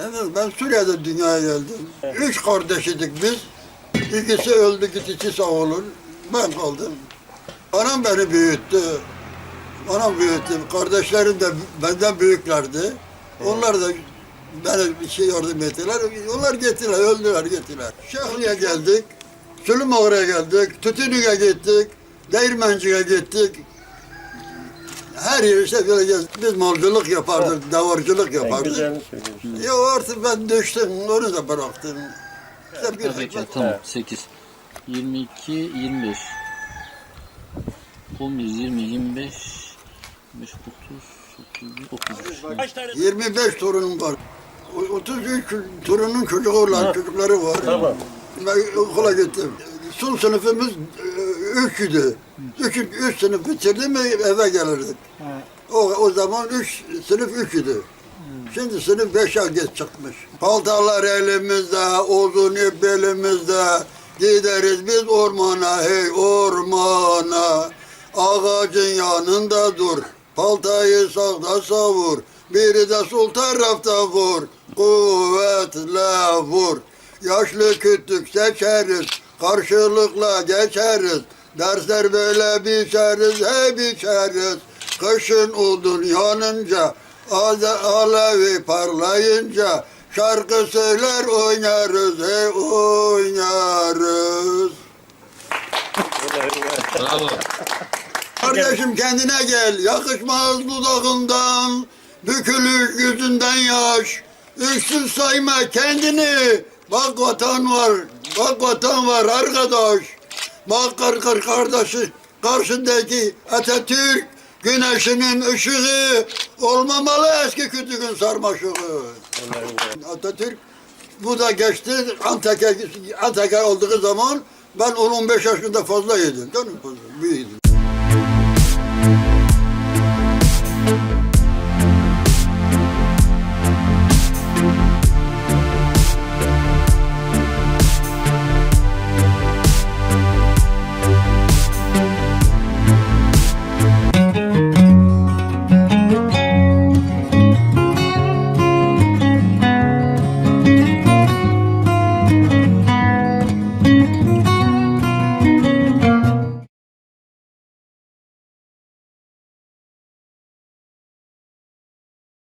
Evet, ben Suriye'de dünyaya geldim. Üç kardeşidik biz. İkisi öldü gitti, ikisi sağ olun. Ben kaldım. Anam beni büyüttü. Anam büyüttü. Kardeşlerim de benden büyüklerdi. Onlar da bana bir şey yardım ettiler. Onlar gittiler, öldüler, gittiler. Şahlı'ya geldik. Sülümağır'a geldik. Tütünü'ye gittik. Değirmenci'ye gittik. Her yere işte biz malcılık yapardık, davarcılık En yapardık. söylüyorsun. Ya artık ben düştüm, onu da bıraktım. İşte bir Tabii ki tamam 8 22 25 11 20 25 25 30 31 33 25 torunum var. O- 33 torunun çocuğu olan çocukları var. Tamam. Ben okula gittim. Son sınıfımız e, üç idi. Üç, sınıf bitirdim mi eve gelirdik. O, o zaman üç, sınıf üç idi. Şimdi sınıf beşe geç çıkmış. Paltarlar elimizde, odun ip belimizde. Gideriz biz ormana, hey ormana. Ağacın yanında dur, paltayı sağda savur. Biri de sol tarafta vur, kuvvetle vur. Yaşlı kütük seçeriz, karşılıkla geçeriz. Dersler böyle biçeriz, hey biçeriz. Kışın odun yanınca, ale- alevi parlayınca, şarkı söyler oynarız, hey oynarız. Bravo. Kardeşim kendine gel, yakışmaz dudağından, dökülür yüzünden yaş. Üksüz sayma kendini, bak vatan var, bak vatan var arkadaş. Bak kar kar kardeşi, karşındaki Atatürk, güneşinin ışığı, olmamalı eski kütüğün sarmaşığı. Atatürk bu da geçti Antakya Antakya olduğu zaman ben 10-15 yaşında fazla yedim. Canım fazla büyüdüm.